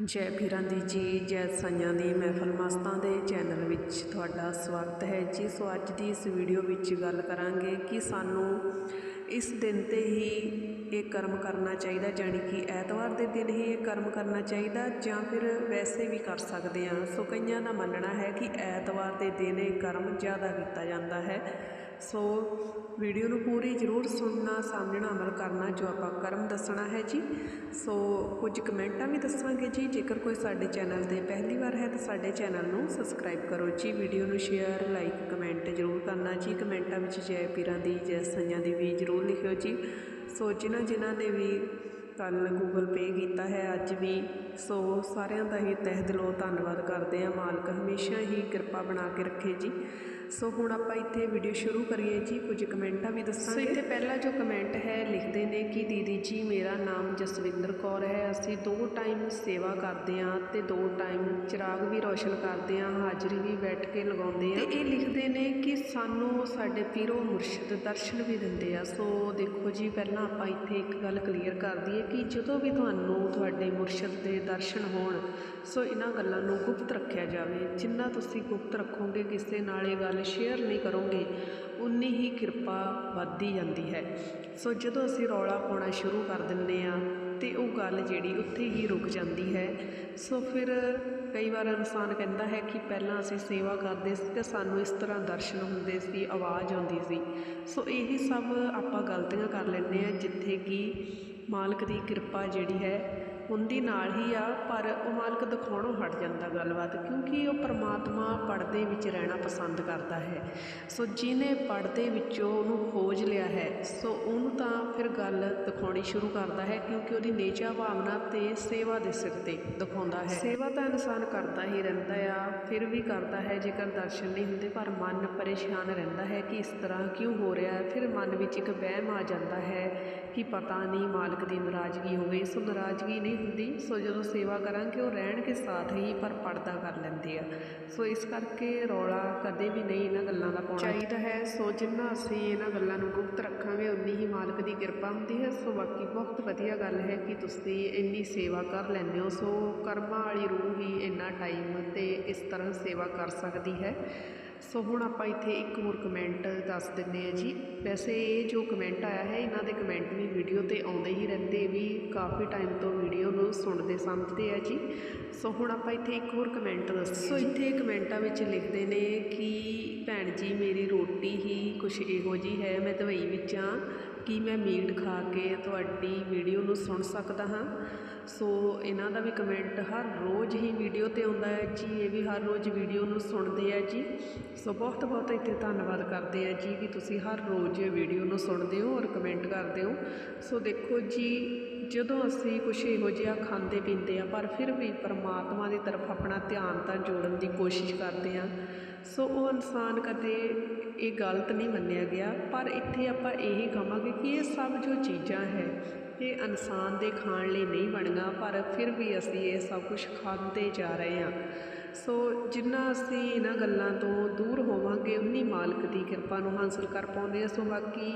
ਜੈ ਪੀਰਾਂ ਦੀ ਜੀ, ਜੈ ਸਾਈਆਂ ਦੀ ਮਹਿਫਲ ਮਸਤਾਂ ਦੇ ਚੈਨਲ ਵਿੱਚ ਤੁਹਾਡਾ ਸਵਾਗਤ ਹੈ। ਜੀ ਸੋ ਅੱਜ ਦੀ ਇਸ ਵੀਡੀਓ ਵਿੱਚ ਗੱਲ ਕਰਾਂਗੇ ਕਿ ਸਾਨੂੰ ਇਸ ਦਿਨ ਤੇ ਹੀ ਇਹ ਕਰਮ ਕਰਨਾ ਚਾਹੀਦਾ, ਜਾਣੀ ਕਿ ਐਤਵਾਰ ਦੇ ਦਿਨ ਹੀ ਇਹ ਕਰਮ ਕਰਨਾ ਚਾਹੀਦਾ ਜਾਂ ਫਿਰ ਵੈਸੇ ਵੀ ਕਰ ਸਕਦੇ ਹਾਂ। ਸੋ ਕਈਆਂ ਦਾ ਮੰਨਣਾ ਹੈ ਕਿ ਐਤਵਾਰ ਦੇ ਦਿਨ ਇਹ ਕਰਮ ਜ਼ਿਆਦਾ ਕੀਤਾ ਜਾਂਦਾ ਹੈ। ਸੋ ਵੀਡੀਓ ਨੂੰ ਪੂਰੀ ਜ਼ਰੂਰ ਸੁਣਨਾ ਸਮਝਣਾ ਅਮਲ ਕਰਨਾ, ਜੋ ਆਪਾਂ ਕਰਮ ਦੱਸਣਾ ਹੈ ਜੀ। ਸੋ ਕੁਝ ਕਮੈਂਟਾਂ ਵੀ ਦੱਸਾਂਗੇ ਜੀ। ਜੇਕਰ ਕੋਈ ਸਾਡੇ ਚੈਨਲ ਤੇ ਪਹਿਲੀ ਵਾਰ ਹੈ ਤਾਂ ਸਾਡੇ ਚੈਨਲ ਨੂੰ ਸਬਸਕ੍ਰਾਈਬ ਕਰੋ ਜੀ। ਵੀਡੀਓ ਨੂੰ ਸ਼ੇਅਰ, ਲਾਈਕ, ਕਮੈਂਟ ਜ਼ਰੂਰ ਕਰਨਾ ਜੀ। ਕਮੈਂਟਾਂ ਵਿੱਚ ਜੈ ਪੀਰਾਂ ਦੀ, ਜੈ ਸਈਆਂ ਦੀ ਵੀ ਜ਼ਰੂਰ ਲਿਖਿਓ ਜੀ। ਸੋ ਜਿਨ੍ਹਾਂ ਜਿਨ੍ਹਾਂ ਨੇ ਵੀ ਕੱਲ ਗੂਗਲ ਪੇ ਕੀਤਾ ਹੈ, ਅੱਜ ਵੀ। ਸੋ ਸਾਰਿਆਂ ਦਾ ਹੀ ਤਹਿ ਦਿਲੋਂ ਧੰਨਵਾਦ ਕਰਦੇ ਹਾਂ। ਮਾਲਕ ਹਮੇਸ਼ਾ ਹੀ ਕਿਰਪਾ ਬਣਾ ਕੇ ਰੱਖੇ ਜੀ। ਸੋ ਹੁਣ ਆਪਾਂ ਇੱਥੇ ਵੀਡੀਓ ਸ਼ੁਰੂ ਕਰੀਏ ਜੀ ਕੁਝ ਕਮੈਂਟਾਂ ਵੀ ਦੱਸਾਂਗੇ। ਸੋ ਇੱਥੇ ਪਹਿਲਾ ਜੋ ਕਮੈਂਟ ਹੈ ਲਿਖਦੇ ਨੇ ਕਿ ਦੀਦੀ ਜੀ ਮੇਰਾ ਨਾਮ ਜਸਵਿੰਦਰ ਕੌਰ ਹੈ। ਅਸੀਂ ਦੋ ਟਾਈਮ ਸੇਵਾ ਕਰਦੇ ਹਾਂ ਤੇ ਦੋ ਟਾਈਮ ਚਿਰਾਗ ਵੀ ਰੋਸ਼ਨ ਕਰਦੇ ਹਾਂ ਹਾਜ਼ਰੀ ਵੀ ਬੈਠ ਕੇ ਲਗਾਉਂਦੇ ਹਾਂ। ਤੇ ਇਹ ਲਿਖਦੇ ਨੇ ਕਿ ਸਾਨੂੰ ਸਾਡੇ ਪੀਰੋ ਮੁਰਸ਼ਿਦ ਦਰਸ਼ਨ ਵੀ ਦਿੰਦੇ ਆ। ਸੋ ਦੇਖੋ ਜੀ ਪਹਿਲਾਂ ਆਪਾਂ ਇੱਥੇ ਇੱਕ ਗੱਲ ਕਲੀਅਰ ਕਰ ਦਈਏ ਕਿ ਜਦੋਂ ਵੀ ਤੁਹਾਨੂੰ ਤੁਹਾਡੇ ਮੁਰਸ਼ਿਦ ਦੇ ਦਰਸ਼ਨ ਹੋਣ ਸੋ ਇਹਨਾਂ ਗੱਲਾਂ ਨੂੰ ਗੁਪਤ ਰੱਖਿਆ ਜਾਵੇ। ਜਿੰਨਾ ਤੁਸੀਂ ਗੁਪਤ ਰੱਖੋਗੇ ਕਿਸੇ ਨਾਲ ਇਹ ਗੱਲ ਸ਼ੇਅਰ ਨਹੀਂ ਕਰੋਗੇ, ਉਨੀ ਹੀ ਕਿਰਪਾ ਵੱਧਦੀ ਜਾਂਦੀ ਹੈ। ਸੋ ਜਦੋਂ ਅਸੀਂ ਰੌਲਾ ਪਾਉਣਾ ਸ਼ੁਰੂ ਕਰ ਦਿੰਦੇ ਆ ਤੇ ਉਹ ਗੱਲ ਜਿਹੜੀ ਉੱਥੇ ਹੀ ਰੁਕ ਜਾਂਦੀ ਹੈ। ਸੋ ਫਿਰ ਕਈ ਵਾਰ ਇਨਸਾਨ ਕਹਿੰਦਾ ਹੈ ਕਿ ਪਹਿਲਾਂ ਅਸੀਂ ਸੇਵਾ ਕਰਦੇ ਸੀ ਤੇ ਸਾਨੂੰ ਇਸ ਤਰ੍ਹਾਂ ਦਰਸ਼ਨ ਹੁੰਦੇ ਸੀ, ਆਵਾਜ਼ ਆਉਂਦੀ ਸੀ। ਸੋ ਇਹ ਸਭ ਆਪਾਂ ਗਲਤੀਆਂ ਕਰ ਲੈਂਦੇ ਆ ਜਿੱਥੇ ਕਿ ਮਾਲਕ ਦੀ ਕਿਰਪਾ ਜਿਹੜੀ ਹੈ ਹੁੰਦੀ ਨਾਲ ਹੀ ਆ, ਪਰ ਉਹ ਮਾਲਕ ਦਿਖਾਉਣੋਂ ਹਟ ਜਾਂਦਾ ਗੱਲਬਾਤ, ਕਿਉਂਕਿ ਉਹ ਪਰਮਾਤਮਾ ਪਰਦੇ ਵਿੱਚ ਰਹਿਣਾ ਪਸੰਦ ਕਰਦਾ ਹੈ। ਸੋ ਜਿਹਨੇ ਪਰਦੇ ਵਿੱਚੋਂ ਉਹਨੂੰ ਖੋਜ ਲਿਆ ਹੈ, ਸੋ ਉਹਨੂੰ ਤਾਂ ਫਿਰ ਗੱਲ ਦਿਖਾਉਣੀ ਸ਼ੁਰੂ ਕਰਦਾ ਹੈ, ਕਿਉਂਕਿ ਉਹਦੀ ਨੇਚਾ ਭਾਵਨਾ ਤੇ ਸੇਵਾ ਦੇ ਸਿਰ ਤੇ ਦਿਖਾਉਂਦਾ ਹੈ। ਸੇਵਾ ਤਾਂ ਇਨਸਾਨ ਕਰਦਾ ਹੀ ਰਹਿੰਦਾ ਆ, ਫਿਰ ਵੀ ਕਰਦਾ ਹੈ, ਜੇਕਰ ਦਰਸ਼ਨ ਨਹੀਂ ਹੁੰਦੇ, ਪਰ ਮਨ ਪਰੇਸ਼ਾਨ ਰਹਿੰਦਾ ਹੈ ਕਿ ਇਸ ਤਰ੍ਹਾਂ ਕਿਉਂ ਹੋ ਰਿਹਾ ਹੈ, ਫਿਰ ਮਨ ਵਿੱਚ ਇੱਕ ਵਹਿਮ ਆ ਜਾਂਦਾ ਹੈ ਕਿ ਪਤਾ ਨਹੀਂ ਮਾਲਕ ਦੀ ਨਾਰਾਜ਼ਗੀ ਹੋ ਗਈ ਸੋ ਨਾਰਾਜ਼ਗੀ ਨਹੀਂ ਹੁੰਦੀ। ਸੋ ਜਦੋਂ ਸੇਵਾ ਕਰਾਂਗੇ, ਉਹ ਰਹਿਣਗੇ ਸਾਥ ਹੀ ਪਰ ਪਰਦਾ ਕਰ ਲੈਂਦੇ ਆ। ਸੋ ਇਸ ਕਰਕੇ ਰੌਲਾ ਕਦੇ ਵੀ ਨਹੀਂ ਇਹਨਾਂ ਗੱਲਾਂ ਦਾ ਪਾਉਣਾ ਚਾਹੀਦਾ ਹੈ। ਸੋ ਜਿੰਨਾ ਅਸੀਂ ਇਹਨਾਂ ਗੱਲਾਂ ਨੂੰ ਗੁਪਤ ਰੱਖਾਂਗੇ ਉਨੀ ਹੀ ਮਾਲਕ ਦੀ ਕਿਰਪਾ ਹੁੰਦੀ ਹੈ। ਸੋ ਬਾਕੀ ਬਹੁਤ ਵਧੀਆ ਗੱਲ ਹੈ ਕਿ ਤੁਸੀਂ ਇੰਨੀ ਸੇਵਾ ਕਰ ਲੈਂਦੇ ਹੋ। ਸੋ ਕਰਮਾਂ ਵਾਲੀ ਰੂਹ ਹੀ ਇੰਨਾ ਟਾਈਮ ਤੇ ਇਸ ਤਰ੍ਹਾਂ ਸੇਵਾ ਕਰ ਸਕਦੀ ਹੈ। ਸੋ ਹੁਣ ਆਪਾਂ ਇੱਥੇ ਇੱਕ ਹੋਰ ਕਮੈਂਟ ਦੱਸ ਦਿੰਨੇ ਆ ਜੀ। ਵੈਸੇ ਇਹ ਜੋ ਕਮੈਂਟ ਆਇਆ ਹੈ ਇਹਨਾਂ ਦੇ ਕਮੈਂਟ ਵੀ ਵੀਡੀਓ ਤੇ ਆਉਂਦੇ ਹੀ ਰਹਿੰਦੇ ਵੀ ਕਾਫੀ ਟਾਈਮ ਤੋਂ ਵੀਡੀਓ ਨੂੰ ਸੁਣਦੇ ਸਮਝਦੇ ਆ ਜੀ। ਸੋ ਹੁਣ ਆਪਾਂ ਇੱਥੇ ਇੱਕ ਹੋਰ ਕਮੈਂਟ ਦੱਸੀਏ ਸੋ ਇੱਥੇ ਕਮੈਂਟਾਂ ਵਿੱਚ ਲਿਖਦੇ ਨੇ ਕਿ ਭੈਣ ਜੀ ਮੇਰੀ ਰੋਟੀ ਹੀ ਕੁਛ ਇਹੋ ਜੀ ਹੈ ਮੈਂ ਦਵਾਈ ਵਿੱਚ ਆ ਕੀ ਮੈਂ ਮੀਟ ਖਾ ਕੇ ਤੁਹਾਡੀ ਵੀਡੀਓ ਨੂੰ ਸੁਣ ਸਕਦਾ ਹਾਂ? ਸੋ ਇਹਨਾਂ ਦਾ ਵੀ ਕਮੈਂਟ ਹਰ ਰੋਜ਼ ਹੀ ਵੀਡੀਓ ਤੇ ਆਉਂਦਾ ਹੈ ਜੀ, ਇਹ ਵੀ ਹਰ ਰੋਜ਼ ਵੀਡੀਓ ਨੂੰ ਸੁਣਦੇ ਆ ਜੀ। ਸੋ ਬਹੁਤ ਬਹੁਤ ਇੱਥੇ ਧੰਨਵਾਦ ਕਰਦੇ ਆ ਜੀ ਕਿ ਤੁਸੀਂ ਹਰ ਰੋਜ਼ ਵੀਡੀਓ ਨੂੰ ਸੁਣਦੇ ਹੋ ਔਰ ਕਮੈਂਟ ਕਰਦੇ ਹੋ। ਸੋ ਦੇਖੋ ਜੀ ਜਦੋਂ ਅਸੀਂ ਕੁਛ ਇਹੋ ਜਿਹਾ ਖਾਂਦੇ ਪੀਂਦੇ ਆ ਪਰ ਫਿਰ ਵੀ ਪਰਮਾਤਮਾ ਦੀ ਤਰਫ ਆਪਣਾ ਧਿਆਨ ਤਾਂ ਜੋੜਨ ਦੀ ਕੋਸ਼ਿਸ਼ ਕਰਦੇ ਆ ਸੋ ਉਹ ਇਨਸਾਨ ਕਦੇ ਇਹ ਗਲਤ ਨਹੀਂ ਮੰਨਿਆ ਗਿਆ, ਪਰ ਇੱਥੇ ਆਪਾਂ ਇਹੀ ਕਹਾਂਗੇ ਕਿ ਇਹ ਸਭ ਜੋ ਚੀਜ਼ਾਂ ਹੈ, ਇਹ ਇਨਸਾਨ ਦੇ ਖਾਣ ਲਈ ਨਹੀਂ ਬਣੀਆਂ, ਪਰ ਫਿਰ ਵੀ ਅਸੀਂ ਇਹ ਸਭ ਕੁਝ ਖਾਂਦੇ ਜਾ ਰਹੇ ਹਾਂ। ਸੋ ਜਿੰਨਾ ਅਸੀਂ ਇਹਨਾਂ ਗੱਲਾਂ ਤੋਂ ਦੂਰ ਹੋਵਾਂਗੇ, ਉਨੀ ਮਾਲਕ ਦੀ ਕਿਰਪਾ ਨੂੰ ਹਾਸਲ ਕਰ ਪਾਉਂਦੇ ਹਾਂ। ਸੋ ਬਾਕੀ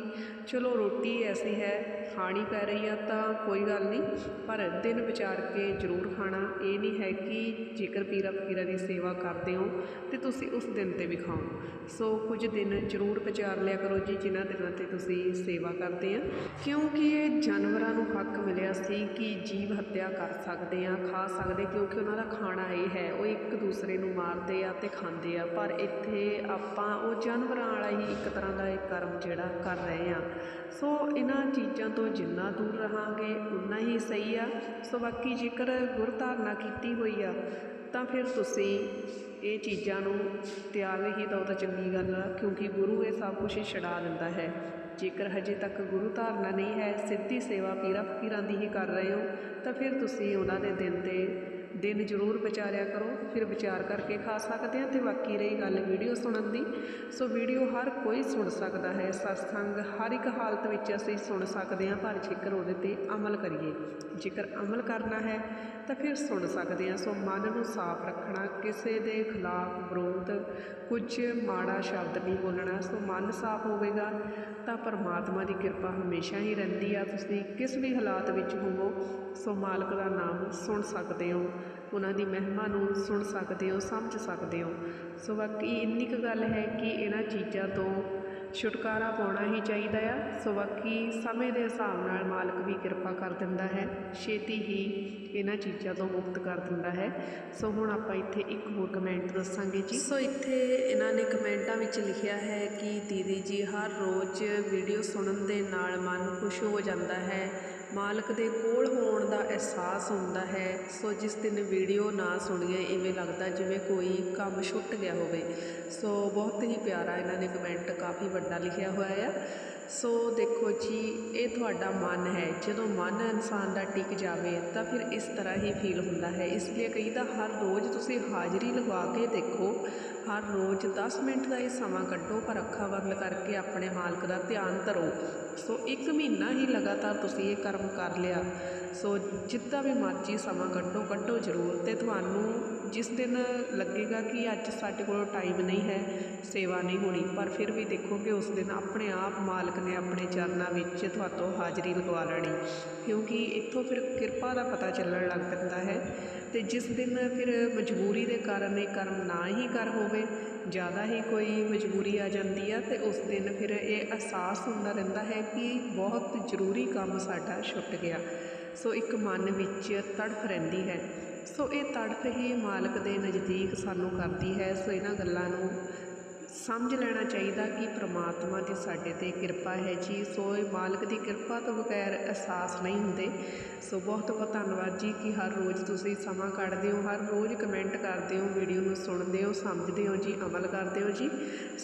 ਚਲੋ ਰੋਟੀ ਐਸੀ ਹੈ, ਖਾਣੀ ਪੈ ਰਹੀ ਆ ਤਾਂ ਕੋਈ ਗੱਲ ਨਹੀਂ, ਪਰ ਦਿਨ ਵਿਚਾਰ ਕੇ ਜ਼ਰੂਰ ਖਾਣਾ। ਇਹ ਨਹੀਂ ਹੈ ਕਿ ਜੇਕਰ ਪੀਰਾ ਫਕੀਰਾਂ ਦੀ ਸੇਵਾ ਕਰਦੇ ਹੋ ਤੇ ਤੁਸੀਂ ਉਸ ਦਿਨ ਤੇ ਵੀ ਖਾਓ। ਸੋ ਕੁਝ ਦਿਨ ਜ਼ਰੂਰ ਵਿਚਾਰ ਲਿਆ ਕਰੋ ਜੀ, ਜਿਨ੍ਹਾਂ ਦਿਨਾਂ ਤੇ ਤੁਸੀਂ ਸੇਵਾ ਕਰਦੇ ਆ। ਕਿਉਂਕਿ ਇਹ ਜਾਨਵਰਾਂ ਨੂੰ ਹੱਕ ਮਿਲਿਆ ਸੀ ਕਿ ਜੀਵ ਹੱਤਿਆ ਕਰ ਸਕਦੇ ਆ, ਖਾ ਸਕਦੇ ਕਿਉਂਕਿ ਉਹਨਾਂ ਦਾ ਖਾਣਾ ਇਹ ਹੈ, ਉਹ ਇੱਕ ਦੂਸਰੇ ਨੂੰ ਮਾਰਦੇ ਆ ਅਤੇ ਖਾਂਦੇ ਆ, ਪਰ ਇੱਥੇ ਆਪਾਂ ਉਹ ਜਾਨਵਰਾਂ ਵਾਲਾ ਹੀ ਇੱਕ ਤਰ੍ਹਾਂ ਦਾ ਇਹ ਕਰਮ ਜਿਹੜਾ ਕਰ ਰਹੇ ਆ। ਸੋ ਇਹਨਾਂ ਚੀਜ਼ਾਂ ਤੋਂ ਜਿੰਨਾ ਦੂਰ ਰਹਾਂਗੇ, ਉਨਾ ਹੀ ਸਹੀ ਆ। ਸੋ ਬਾਕੀ ਜੇਕਰ ਗੁਰਧਾਰਨਾ ਕੀਤੀ ਹੋਈ ਆ, ਤਾਂ ਫਿਰ ਤੁਸੀਂ ਇਹ ਚੀਜ਼ਾਂ ਨੂੰ ਤਿਆਗ ਹੀ ਉਹ ਤਾਂ ਚੰਗੀ ਗੱਲ ਆ, ਕਿਉਂਕਿ ਗੁਰੂ ਇਹ ਸਭ ਕੁਝ ਛਡਾ ਦਿੰਦਾ ਹੈ। ਜੇਕਰ ਹਜੇ ਤੱਕ ਗੁਰੂ ਧਾਰਨਾ ਨਹੀਂ ਹੈ, ਸਿੱਧੀ ਸੇਵਾ ਪੀਰਾ ਫਕੀਰਾਂ ਦੀ ਹੀ ਕਰ ਰਹੇ ਹੋ, ਤਾਂ ਫਿਰ ਤੁਸੀਂ ਉਹਨਾਂ ਦੇ ਦਿਨ ਤੇ ਦਿਨ ਜ਼ਰੂਰ ਵਿਚਾਰਿਆ ਕਰੋ, ਫਿਰ ਵਿਚਾਰ ਕਰਕੇ ਖਾ ਸਕਦੇ ਆ ਤੇ ਬਾਕੀ ਰਹੀ ਗੱਲ ਵੀਡੀਓ ਸੁਣਨ ਦੀ। ਸੋ ਵੀਡੀਓ ਹਰ ਕੋਈ ਸੁਣ ਸਕਦਾ ਹੈ ਸਤਸੰਗ ਹਰ ਇੱਕ ਹਾਲਤ ਵਿੱਚ ਅਸੀਂ ਸੁਣ ਸਕਦੇ ਹਾਂ, ਪਰ ਜੇਕਰ ਉਹਦੇ ਤੇ ਅਮਲ ਕਰੀਏ, ਜੇਕਰ ਅਮਲ ਕਰਨਾ ਹੈ ਤਾਂ ਫਿਰ ਸੁਣ ਸਕਦੇ ਹਾਂ। ਸੋ ਮਨ ਨੂੰ ਸਾਫ਼ ਰੱਖਣਾ, ਕਿਸੇ ਦੇ ਖਿਲਾਫ ਵਿਰੋਧ, ਕੁਝ ਮਾੜਾ ਸ਼ਬਦ ਨਹੀਂ ਬੋਲਣਾ। ਸੋ ਮਨ ਸਾਫ਼ ਹੋਵੇਗਾ ਤਾਂ ਪਰਮਾਤਮਾ ਦੀ ਕਿਰਪਾ ਹਮੇਸ਼ਾ ਹੀ ਰਹਿੰਦੀ ਆ। ਤੁਸੀਂ ਕਿਸ ਵੀ ਹਾਲਾਤ ਵਿੱਚ ਹੋਵੋ ਸੋ ਮਾਲਕ ਦਾ ਨਾਮ ਸੁਣ ਸਕਦੇ ਹੋ, ਉਹਨਾਂ ਦੀ ਮਹਿਮਾ ਨੂੰ ਸੁਣ ਸਕਦੇ ਹੋ, ਸਮਝ ਸਕਦੇ ਹੋ। ਸੋ ਬਾਕੀ ਇੰਨੀ ਕੁ ਗੱਲ ਹੈ ਕਿ ਇਹਨਾਂ ਚੀਜ਼ਾਂ ਤੋਂ ਛੁਟਕਾਰਾ ਪਾਉਣਾ ਹੀ ਚਾਹੀਦਾ ਆ। ਸੋ ਬਾਕੀ ਸਮੇਂ ਦੇ ਹਿਸਾਬ ਨਾਲ ਮਾਲਕ ਵੀ ਕਿਰਪਾ ਕਰ ਦਿੰਦਾ ਹੈ, ਛੇਤੀ ਹੀ ਇਹਨਾਂ ਚੀਜ਼ਾਂ ਤੋਂ ਮੁਕਤ ਕਰ ਦਿੰਦਾ ਹੈ। ਸੋ ਹੁਣ ਆਪਾਂ ਇੱਥੇ ਇੱਕ ਹੋਰ ਕਮੈਂਟ ਦੱਸਾਂਗੇ ਜੀ। ਸੋ ਇੱਥੇ ਇਹਨਾਂ ਨੇ ਕਮੈਂਟਾਂ ਵਿੱਚ ਲਿਖਿਆ ਹੈ ਕਿ ਦੀਦੀ ਜੀ ਹਰ ਰੋਜ਼ ਵੀਡੀਓ ਸੁਣਨ ਦੇ ਨਾਲ ਮਨ ਖੁਸ਼ ਹੋ ਜਾਂਦਾ ਹੈ। ਮਾਲਕ ਦੇ ਕੋਲ ਹੋਣ ਦਾ ਅਹਿਸਾਸ ਹੁੰਦਾ ਹੈ, ਸੋ ਜਿਸ ਦਿਨ ਵੀਡੀਓ ਨਾ ਸੁਣੀਏ, ਇਵੇਂ ਲੱਗਦਾ ਜਿਵੇਂ ਕੋਈ ਕੰਮ ਛੁੱਟ ਗਿਆ ਹੋਵੇ। ਸੋ ਬਹੁਤ ਹੀ ਪਿਆਰਾ ਇਹਨਾਂ ਨੇ ਕਮੈਂਟ ਕਾਫੀ ਵੱਡਾ ਲਿਖਿਆ ਹੋਇਆ ਆ। ਸੋ ਦੇਖੋ ਜੀ, ਇਹ ਤੁਹਾਡਾ ਮਨ ਹੈ। ਜਦੋਂ ਮਨ ਇਨਸਾਨ ਦਾ ਟਿਕ ਜਾਵੇ, ਤਾਂ ਫਿਰ ਇਸ ਤਰ੍ਹਾਂ ਹੀ ਫੀਲ ਹੁੰਦਾ ਹੈ। ਇਸ ਲਈ ਕਹੀਦਾ ਹਰ ਰੋਜ਼ ਤੁਸੀਂ ਹਾਜ਼ਰੀ ਲਗਾ ਕੇ ਦੇਖੋ, ਹਰ ਰੋਜ਼ 10 ਮਿੰਟ ਦਾ ਇਹ ਸਮਾਂ ਕੱਢੋ, ਪਰ ਅੱਖਾਂ ਬੰਦ ਕਰਕੇ ਆਪਣੇ ਮਾਲਕ ਦਾ ਧਿਆਨ ਧਰੋ। ਸੋ ਇੱਕ ਮਹੀਨਾ ਹੀ ਲਗਾਤਾਰ ਤੁਸੀਂ ਇਹ ਕਰਮ ਕਰ ਲਿਆ। ਸੋ ਜਿੱਦਾਂ ਵੀ ਮਰਜ਼ੀ ਸਮਾਂ ਕੱਢੋ ਕੱਢੋ ਜ਼ਰੂਰ ਅਤੇ ਤੁਹਾਨੂੰ ਜਿਸ ਦਿਨ ਲੱਗੇਗਾ ਕਿ ਅੱਜ ਸਾਡੇ ਕੋਲ ਟਾਈਮ ਨਹੀਂ ਹੈ, ਸੇਵਾ ਨਹੀਂ ਹੋਣੀ, ਪਰ ਫਿਰ ਵੀ ਦੇਖੋਗੇ ਉਸ ਦਿਨ ਆਪਣੇ ਆਪ ਮਾਲਕ ਨੇ ਆਪਣੇ ਚਰਨਾਂ ਵਿੱਚ ਤੁਹਾਤੋਂ ਹਾਜ਼ਰੀ ਲਗਵਾ ਲੈਣੀ। ਕਿਉਂਕਿ ਇੱਥੋਂ ਫਿਰ ਕਿਰਪਾ ਦਾ ਪਤਾ ਚੱਲਣ ਲੱਗ ਪੈਂਦਾ ਹੈ ਅਤੇ ਜਿਸ ਦਿਨ ਫਿਰ ਮਜਬੂਰੀ ਦੇ ਕਾਰਨ ਇਹ ਕਰਮ ਨਾ ਹੀ ਕਰ ਹੋਵੇ, ਜ਼ਿਆਦਾ ਹੀ ਕੋਈ ਮਜਬੂਰੀ ਆ ਜਾਂਦੀ ਆ ਅਤੇ ਉਸ ਦਿਨ ਫਿਰ ਇਹ ਅਹਿਸਾਸ ਹੁੰਦਾ ਰਹਿੰਦਾ ਹੈ ਕਿ ਬਹੁਤ ਜ਼ਰੂਰੀ ਕੰਮ ਸਾਡਾ ਛੁੱਟ ਗਿਆ। ਸੋ ਇੱਕ ਮਨ ਵਿੱਚ ਤੜਫ ਰਹਿੰਦੀ ਹੈ। ਸੋ ਇਹ ਤੜਫ ਹੀ ਮਾਲਕ ਦੇ ਨਜ਼ਦੀਕ ਸਾਨੂੰ ਕਰਦੀ ਹੈ। ਸੋ ਇਹਨਾਂ ਗੱਲਾਂ ਨੂੰ ਸਮਝ ਲੈਣਾ ਚਾਹੀਦਾ ਕਿ ਪ੍ਰਮਾਤਮਾ ਦੀ ਸਾਡੇ ਤੇ ਕਿਰਪਾ ਹੈ ਜੀ। ਸੋ ਇਹ ਮਾਲਕ ਦੀ ਕਿਰਪਾ ਤੋਂ ਬਗੈਰ ਅਹਿਸਾਸ ਨਹੀਂ ਹੁੰਦੇ। ਸੋ ਬਹੁਤ ਬਹੁਤ ਧੰਨਵਾਦ ਜੀ ਕਿ ਹਰ ਰੋਜ਼ ਤੁਸੀਂ ਸਮਾਂ ਕੱਢਦੇ ਹੋ, ਹਰ ਰੋਜ਼ ਕਮੈਂਟ ਕਰਦੇ ਹੋ, ਵੀਡੀਓ ਨੂੰ ਸੁਣਦੇ ਹੋ, ਸਮਝਦੇ ਹੋ ਜੀ, ਅਮਲ ਕਰਦੇ ਹੋ ਜੀ।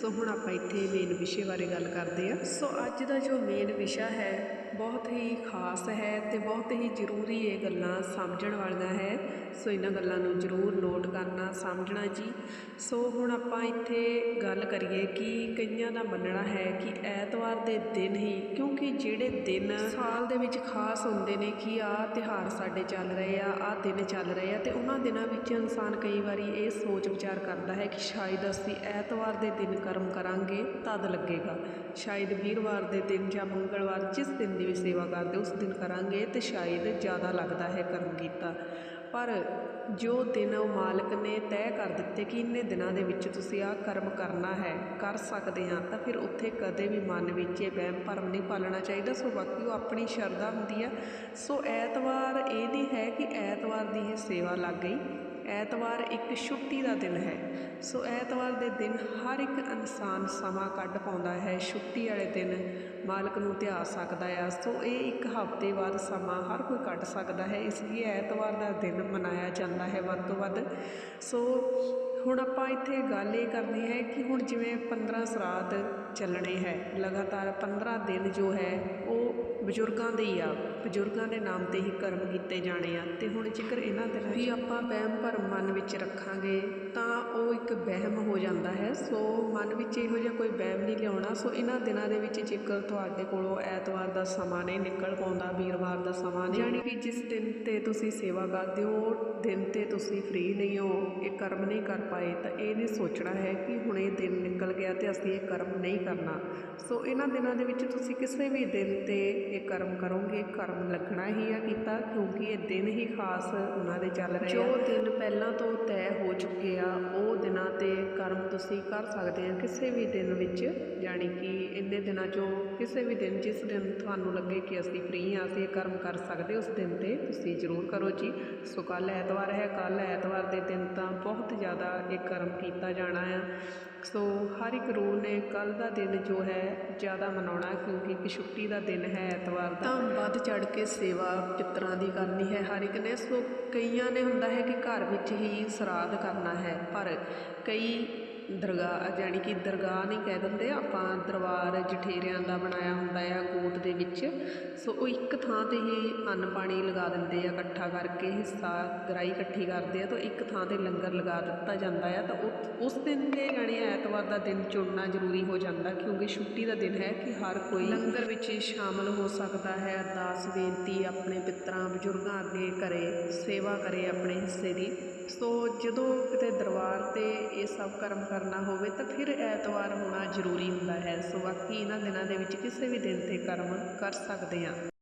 ਸੋ ਹੁਣ ਆਪਾਂ ਇੱਥੇ ਮੇਨ ਵਿਸ਼ੇ ਬਾਰੇ ਗੱਲ ਕਰਦੇ ਹਾਂ। ਸੋ ਅੱਜ ਦਾ ਜੋ ਮੇਨ ਵਿਸ਼ਾ ਹੈ ਬਹੁਤ ਹੀ ਖਾਸ ਹੈ ਅਤੇ ਬਹੁਤ ਹੀ ਜ਼ਰੂਰੀ ਇਹ ਗੱਲਾਂ ਸਮਝਣ ਵਾਲੀਆਂ ਹੈ। ਸੋ ਇਹਨਾਂ ਗੱਲਾਂ ਨੂੰ ਜ਼ਰੂਰ ਨੋਟ ਕਰਨਾ, ਸਮਝਣਾ ਜੀ। ਸੋ ਹੁਣ ਆਪਾਂ ਇੱਥੇ ਗੱਲ ਕਰੀਏ ਕਿ ਕਈਆਂ ਦਾ ਮੰਨਣਾ ਹੈ ਕਿ ਐਤਵਾਰ ਦੇ ਦਿਨ ਹੀ, ਕਿਉਂਕਿ ਜਿਹੜੇ ਦਿਨ ਸਾਲ ਦੇ ਵਿੱਚ ਖਾਸ ਹੁੰਦੇ ਨੇ ਕਿ ਆਹ ਤਿਉਹਾਰ ਸਾਡੇ ਚੱਲ ਰਹੇ ਆ, ਆਹ ਦਿਨ ਚੱਲ ਰਹੇ ਆ, ਤੇ ਉਹਨਾਂ ਦਿਨਾਂ ਵਿੱਚ ਇਨਸਾਨ ਕਈ ਵਾਰੀ ਇਹ ਸੋਚ ਵਿਚਾਰ ਕਰਦਾ ਹੈ ਕਿ ਸ਼ਾਇਦ ਅਸੀਂ ਐਤਵਾਰ ਦੇ ਦਿਨ ਕਰਮ ਕਰਾਂਗੇ, ਤਦ ਲੱਗੇਗਾ। ਸ਼ਾਇਦ ਵੀਰਵਾਰ ਦੇ ਦਿਨ ਜਾਂ ਮੰਗਲਵਾਰ, ਜਿਸ ਦਿਨ ਦੀ ਵੀ ਸੇਵਾ ਕਰਦੇ, ਉਸ ਦਿਨ ਕਰਾਂਗੇ ਤੇ ਸ਼ਾਇਦ ਜ਼ਿਆਦਾ ਲੱਗਦਾ ਹੈ ਕਰਮ ਕੀਤਾ ਪਰ ਜੋ ਦਿਨ ਉਹ ਮਾਲਕ ਨੇ ਤੈਅ ਕਰ ਦਿੱਤੇ ਕਿ ਇੰਨੇ ਦਿਨਾਂ ਦੇ ਵਿੱਚ ਤੁਸੀਂ ਆਹ ਕਰਮ ਕਰਨਾ ਹੈ, ਕਰ ਸਕਦੇ ਹਾਂ, ਤਾਂ ਫਿਰ ਉੱਥੇ ਕਦੇ ਵੀ ਮਨ ਵਿੱਚ ਇਹ ਵਹਿਮ ਭਰਮ ਨਹੀਂ ਪਾਲਣਾ ਚਾਹੀਦਾ। ਸੋ ਬਾਕੀ ਉਹ ਆਪਣੀ ਸ਼ਰਧਾ ਹੁੰਦੀ ਆ। ਸੋ ਐਤਵਾਰ ਇਹ ਨਹੀਂ ਹੈ ਕਿ ਐਤਵਾਰ ਦੀ ਹੀ ਸੇਵਾ ਲੱਗ ਗਈ। ਐਤਵਾਰ ਇੱਕ ਛੁੱਟੀ ਦਾ ਦਿਨ ਹੈ। ਸੋ ਐਤਵਾਰ ਦੇ ਦਿਨ ਹਰ ਇੱਕ ਇਨਸਾਨ ਸਮਾਂ ਕੱਢ ਪਾਉਂਦਾ ਹੈ। ਛੁੱਟੀ ਵਾਲੇ ਦਿਨ ਮਾਲਕ ਨੂੰ ਧਿਆ ਸਕਦਾ ਆ। ਸੋ ਇਹ ਇੱਕ ਹਫ਼ਤੇ ਬਾਅਦ ਸਮਾਂ ਹਰ ਕੋਈ ਕੱਢ ਸਕਦਾ ਹੈ। ਇਸ ਲਈ ਐਤਵਾਰ ਦਾ ਦਿਨ ਮਨਾਇਆ ਜਾਂਦਾ ਹੈ ਵੱਧ ਤੋਂ ਵੱਧ। ਸੋ ਹੁਣ ਆਪਾਂ ਇੱਥੇ ਗੱਲ ਇਹ ਕਰਨੀ ਹੈ ਕਿ ਹੁਣ ਜਿਵੇਂ 15 ਸਰਾਧ ਚੱਲਣੇ ਹੈ, ਲਗਾਤਾਰ 15 ਦਿਨ ਜੋ ਹੈ, ਉਹ ਬਜ਼ੁਰਗਾਂ ਦੇ ਹੀ ਆ। ਬਜ਼ੁਰਗਾਂ ਦੇ ਨਾਮ ਤੇ ਹੀ ਕਰਮ ਕੀਤੇ ਜਾਣੇ ਆ। ਤੇ ਹੁਣ ਜੇਕਰ ਇਹਨਾਂ ਦਿਨਾਂ ਵੀ ਆਪਾਂ ਵਹਿਮ ਭਰਮ ਮਨ ਵਿੱਚ ਰੱਖਾਂਗੇ ਤਾਂ ਉਹ ਇੱਕ ਵਹਿਮ ਹੋ ਜਾਂਦਾ ਹੈ। ਸੋ ਮਨ ਵਿੱਚ ਇਹੋ ਜਿਹਾ ਕੋਈ ਵਹਿਮ ਨਹੀਂ ਲਿਆਉਣਾ। ਸੋ ਇਹਨਾਂ ਦਿਨਾਂ ਦੇ ਵਿੱਚ ਜੇਕਰ ਤੁਹਾਡੇ ਕੋਲੋਂ ਐਤਵਾਰ ਦਾ ਸਮਾਂ ਨਹੀਂ ਨਿਕਲ ਪਾਉਂਦਾ, ਵੀਰਵਾਰ ਦਾ ਸਮਾਂ ਨਹੀਂ, ਯਾਨੀ ਕਿ ਜਿਸ ਦਿਨ ਤੇ ਤੁਸੀਂ ਸੇਵਾ ਕਰਦੇ ਹੋ ਦਿਨ ਤੇ ਤੁਸੀਂ ਫ੍ਰੀ ਨਹੀਂ ਹੋ, ਇਹ ਕਰਮ ਨਹੀਂ ਕਰ ਪਾਏ, ਤਾਂ ਇਹ ਨਹੀਂ ਸੋਚਣਾ ਹੈ ਕਿ ਹੁਣ ਇਹ ਦਿਨ ਨਿਕਲ ਗਿਆ ਤੇ ਅਸੀਂ ਇਹ ਕਰਮ ਨਹੀਂ ਕਰਨਾ। ਸੋ ਇਹਨਾਂ ਦਿਨਾਂ ਦੇ ਵਿੱਚ ਤੁਸੀਂ ਕਿਸੇ ਵੀ ਦਿਨ ਤੇ ਇਹ ਕਰਮ ਕਰੋਗੇ। ਕਰਮ ਲੱਗਣਾ ਹੀ ਆ ਕੀਤਾ, ਕਿਉਂਕਿ ਇਹ ਦਿਨ ਹੀ ਖਾਸ ਉਹਨਾਂ ਦੇ ਚੱਲ ਰਹੇ ਆ। ਜੋ ਦਿਨ ਪਹਿਲਾਂ ਤੋਂ ਤੈਅ ਹੋ ਚੁੱਕੇ ਆ, ਉਹ ਦਿਨਾਂ ਤੇ ਕਰਮ ਤੁਸੀਂ ਕਰ ਸਕਦੇ ਆ ਕਿਸੇ ਵੀ ਦਿਨ ਵਿੱਚ। ਯਾਨੀ ਕਿ ਇੰਨੇ ਦਿਨਾਂ 'ਚੋਂ ਕਿਸੇ ਵੀ ਦਿਨ, ਜਿਸ ਦਿਨ ਤੁਹਾਨੂੰ ਲੱਗੇ ਕਿ ਅਸੀਂ ਫ੍ਰੀ ਆ, ਅਸੀਂ ਕਰਮ ਕਰ ਸਕਦੇ, ਉਸ ਦਿਨ ਤੇ ਤੁਸੀਂ ਜ਼ਰੂਰ ਕਰੋ ਜੀ। ਸੋ ਕੱਲ੍ਹ ਐਤਵਾਰ ਹੈ, ਕੱਲ੍ਹ ਐਤਵਾਰ ਦੇ ਦਿਨ ਤਾਂ ਬਹੁਤ ਜ਼ਿਆਦਾ ਇਹ ਕਰਮ ਕੀਤਾ ਜਾਣਾ ਆ। ਸੋ ਹਰ ਇੱਕ ਰੂਲ ਨੇ ਕੱਲ ਦਾ ਦਿਨ ਜੋ ਹੈ ਜ਼ਿਆਦਾ ਮਨਾਉਣਾ, ਕਿਉਂਕਿ ਇੱਕ ਛੁੱਟੀ ਦਾ ਦਿਨ ਹੈ ਐਤਵਾਰ ਦਾ। ਤਾਂ ਵੱਧ ਚੜ ਕੇ ਸੇਵਾ ਪਿਤਰਾਂ ਦੀ ਕਰਨੀ ਹੈ ਹਰ ਇੱਕ ਨੇ। ਸੋ ਕਈਆਂ ਨੇ ਹੁੰਦਾ ਹੈ ਕਿ ਘਰ ਵਿੱਚ ਹੀ ਸਰਾਧ ਕਰਨਾ ਹੈ, ਪਰ ਕਈ ਦਰਗਾਹ ਜਾਣੀ ਕਿ ਦਰਗਾਹ ਨਹੀਂ ਕਹਿ ਦਿੰਦੇ, ਆਪਾਂ ਦਰਬਾਰ ਜਠੇਰਿਆਂ ਦਾ ਬਣਾਇਆ ਹੁੰਦਾ ਆ ਗੋਤ ਦੇ ਵਿੱਚ। ਸੋ ਉਹ ਇੱਕ ਥਾਂ ਤੇ ਹੀ ਅੰਨ ਪਾਣੀ ਲਗਾ ਦਿੰਦੇ ਆ, ਇਕੱਠਾ ਕਰਕੇ ਹਿੱਸਾ ਗਰਾਈ ਇਕੱਠੀ ਕਰਦੇ ਆ, ਤਾਂ ਇੱਕ ਥਾਂ ਤੇ ਲੰਗਰ ਲਗਾ ਦਿੱਤਾ ਜਾਂਦਾ ਆ। ਤਾਂ ਉਹ- ਉਸ ਦਿਨ ਦੇ ਜਾਣੀ ਐਤਵਾਰ ਦਾ ਦਿਨ ਚੁਣਨਾ ਜ਼ਰੂਰੀ ਹੋ ਜਾਂਦਾ, ਕਿਉਂਕਿ ਛੁੱਟੀ ਦਾ ਦਿਨ ਹੈ ਕਿ ਹਰ ਕੋਈ ਲੰਗਰ ਵਿੱਚ ਸ਼ਾਮਲ ਹੋ ਸਕਦਾ ਹੈ। ਅਰਦਾਸ, ਬੇਨਤੀ ਆਪਣੇ ਪਿੱਤਰਾਂ, ਬਜ਼ੁਰਗਾਂ ਅੱਗੇ ਕਰੇ, ਸੇਵਾ ਕਰੇ ਆਪਣੇ ਹਿੱਸੇ ਦੀ। ਸੋ ਜਦੋਂ ਕਿਤੇ ਦਰਬਾਰ ਤੇ ਇਹ ਸਭ ਕਰਮ ਕਰਨਾ ਹੋਵੇ ਤਾਂ ਫਿਰ ਐਤਵਾਰ ਹੋਣਾ ਜ਼ਰੂਰੀ ਹੁੰਦਾ ਹੈ। ਸੋ ਬਾਕੀ ਇਹਨਾਂ ਦਿਨਾਂ ਦੇ ਵਿੱਚ ਕਿਸੇ ਵੀ ਦਿਨ ਤੇ ਕਰਮ ਕਰ ਸਕਦੇ ਹਾਂ।